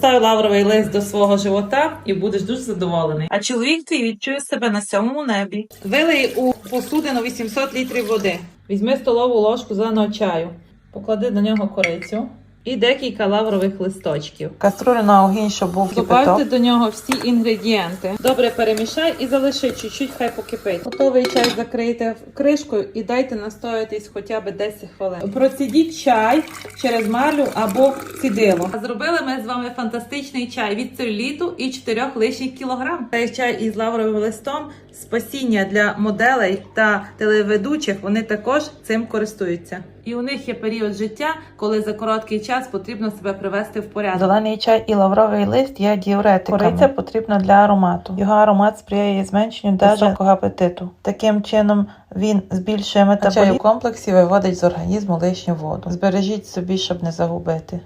Став лавровий лист до свого живота і будеш дуже задоволений. А чоловік твій відчує себе на сьомому небі. Вилий у посудину 800 літрів води. Візьми столову ложку зеленого чаю, поклади до нього корицю і декілька лаврових листочків. Каструлю на огінь, щоб був Добавте до нього всі інгредієнти. Добре перемішай і залиши чуть-чуть, хай покипить. Готовий чай закрийте кришкою і дайте настоятись хоча б 10 хвилин. Процідіть чай через марлю або цідило. Зробили ми з вами фантастичний чай від целюліту і 4 лишніх кілограм. Цей чай із лавровим листом спасіння для моделей та телеведучих. Вони також цим користуються. І у них є період життя, коли за короткий час потрібно себе привести в порядок. Зелений чай і лавровий лист є діуретиками. Кориця потрібна для аромату. Його аромат сприяє зменшенню високого апетиту. Таким чином він збільшує метаболізм. Чай у комплексі виводить з організму лишню воду. Збережіть собі, щоб не загубити.